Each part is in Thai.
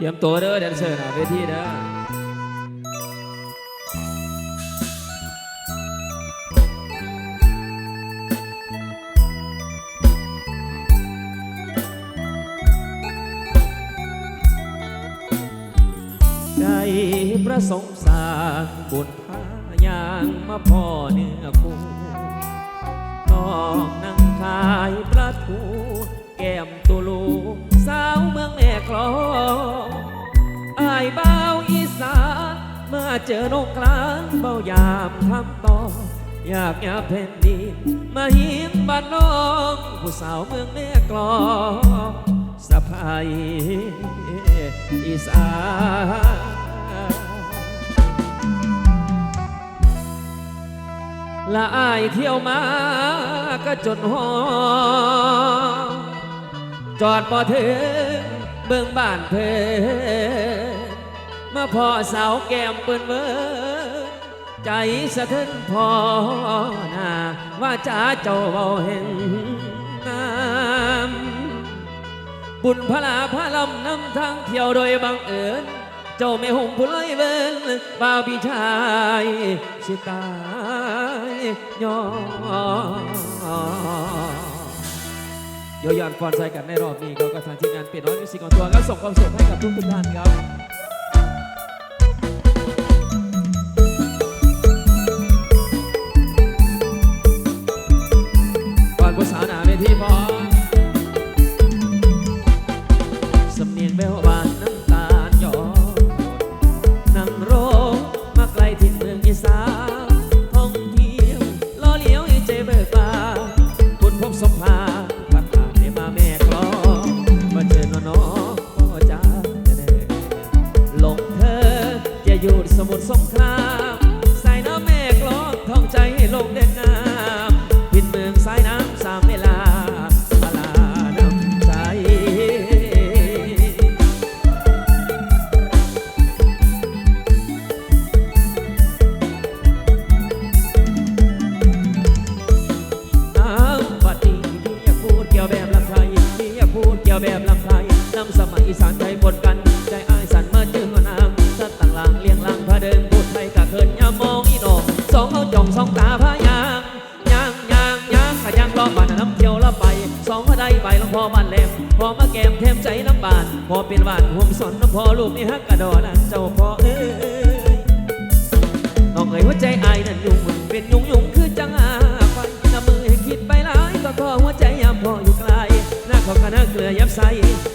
เตรียมตัวเด้อแดนเซอร์หนะเวทีเด้อได้ประสงค์สางบุญพายางมาพ่อเนื้อคู่นอกนั่ง เจอนงกลางเบายามคำต่ออยากอยากแผ่นดินมาเหินบ้านน้องผู้สาวเมืองแม่กลองสะพายอีสานละอายเที่ยวมาก็จนหอจอดบ่ถึงเบิ่งบ้านเพ นมาพอสาวแก้มเปิ้นเวินใจสะเทือนพ่อนาว่าจ้าเจ้าเบาเห็นน้ำบุญพลาพระลำนำทางเที่ยวโดยบังเอิญเจ้าไม่ห่มผู้ลอยเวินบ่าวพี่ชายสิตายย้อยย้อนฟอนใจกันในรอบนี้ก็กระทางทีมงานเปลี่ยนน้อยมิวสิกของตัวก็ส่งความสุขให้กับทุกทุกท่านครับ ผู้สาวหน้าเวทีพอ สองตาพายางยางยางยางขยางรอบบ้านน้ำเที่ยวละไป สองพระใดใบหลวงพ่อบ้านแหลมพอมาแก้มเทมใจน้ำบานพอเป็นบ้านห่วงสนน้ำพอลูกนี่ฮักกระดอนั่นเจ้าพ่อเอ้ยน้องเอ๋ยหัวใจอายนั่นยุ่งเป็นยุ่งยุ่งคือจังอาไฟน้ำมือให้คิดไปหลายก็ขอหัวใจยามพออยู่ไกลหน้าเขาก็น่าเกลือยับใส่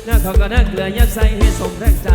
หน้าเขาก็น่าเกลือยับใส่ให้สมแรงใจ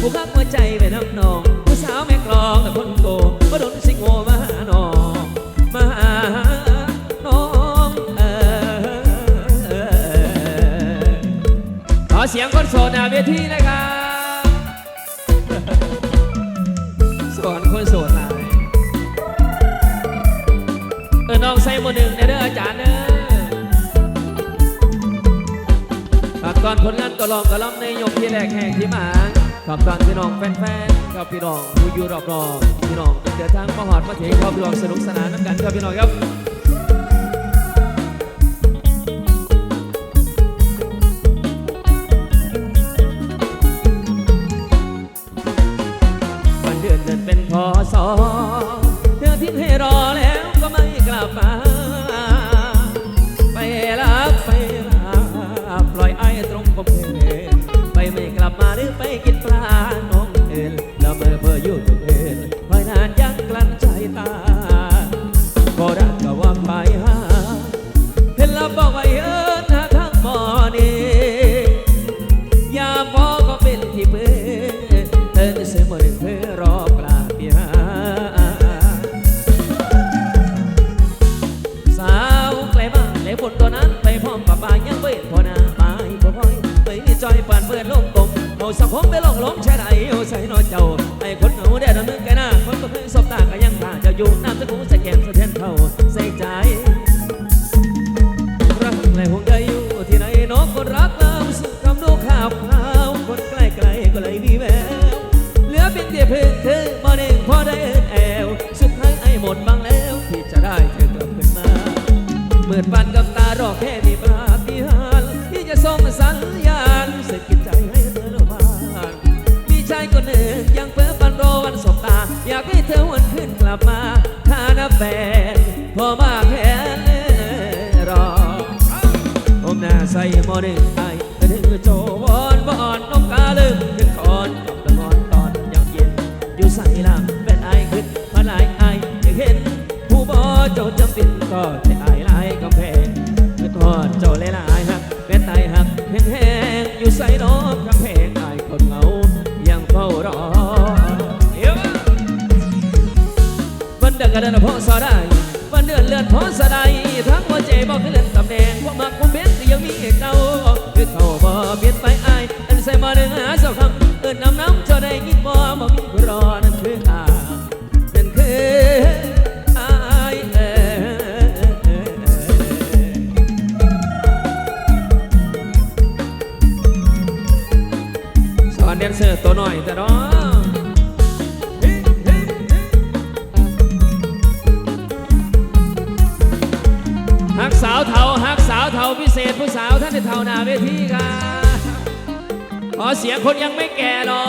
ผู้คักหัวใจไปน้ำนอง ผู้สาวแม่กลองแต่คนโกมาโดนสิงโงมาหาน้องมาหาน้องเออขอเสียงคนโสดหน้าเวทีนะครับสอนคนโสดหลายเออน้องใส่หมดหนึ่งเด้อเด้ออาจารย์เด้อฝากตอนผลงานก็ลองก็ลองในยกที่แรกแห่งที่มา นฝากตอนพี่น้องแฟนๆกับพี่น้องผู้อยู่รอบๆพี่น้องเดินทางมาหอดมาถึงครับพี่น้องสนุกสนานน้ำกันครับพี่น้องครับวันเดือนเดือนเป็นพอายตาก็รักก็ว่าไปหาเห็ล้วบอกว่าเอินหาทางมอนี่ยาพอก็เป็นที่เบื่อเอินเสมอเพื่อรอปลาปีหาสาวไกลบ้านไกลบนตัวนั้นไปพร้อมป้าป้ายังเว้พอนาไปพอพอยไปมีจอยปานเพื่อนลมกลมเอาสังคมไปลองล้มแช่ไหนเอาใส่นอยเจ้า คนรักเราสุดคำดูข่าวข่าวคนใกล้ไกลก็เลยมีแววเหลือเพียงเดียเพียงเธอมาเองพอได้เอินแอว สุดท้ายไอ้หมดบางแล้วที่จะได้เธอกลับขึ้นมาเมื่อปันกับตารอแค่มีปาฏิหาริย์ที่จะส่งสัญญาณสกิดใจให้เธอระบานมีชายคนหนึ่งยังเพ้อฝันรอวันสบตา อยากให้เธอวันขึ้นกลับมา จจำเป็นก็จะไอหลายกำแพงคือทอดโจหลายๆหักเป็นไตหักแห้งๆอยู่ใส่ดอกกำแพงไอคนเหงายังเฝ้ารอเดี๋ยววันเดือนกันเดือนพอสอได้วันเดือนเลือนพอสะได้ทั้งหัวใจบอกเลย แดนเซอร์ตัวหน่อยแต่น้อฮักสาวเทาฮักสาวเทาพิเศษผู้สาวท่านในเทาหนาเวทีครับขอเสียงคนยังไม่แก่หน่อ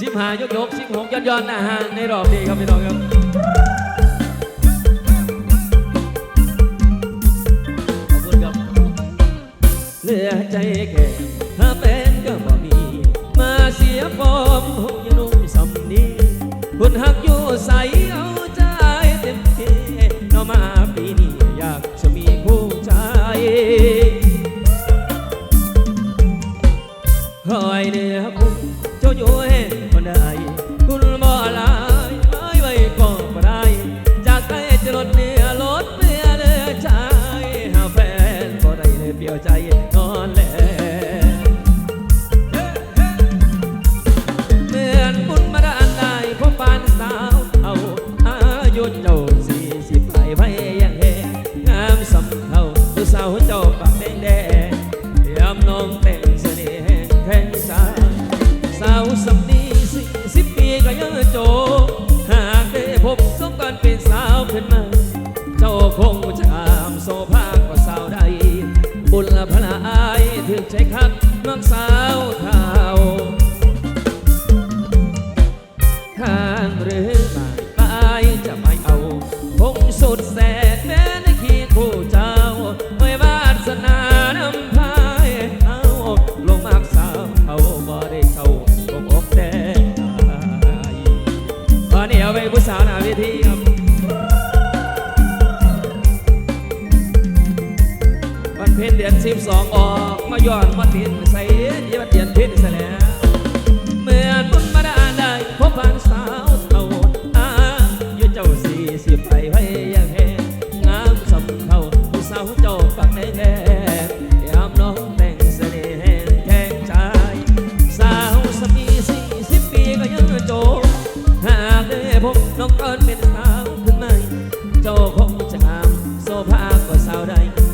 สิบหายกยกสิบหกย้อนย้อนนะฮะในรอบนี้ครับพี่น้องครับขอบคุณครับเหลือใจแก่ ยบอมหงยนุ่มสำนีคุณหัก คัก สี่สิไปไว้ยังแหงงามสมเขาผู้สาวเจ้าปากแน่แดงยามน้องแต่งเสน่ห์แข็งแทงใจสาวสมีสี่สิบปีก็ยังโจหากได้พบน้องเกิญเป็นสาวขึ้นไหม่เจ้าคงจะงามโซภาก็สาวได้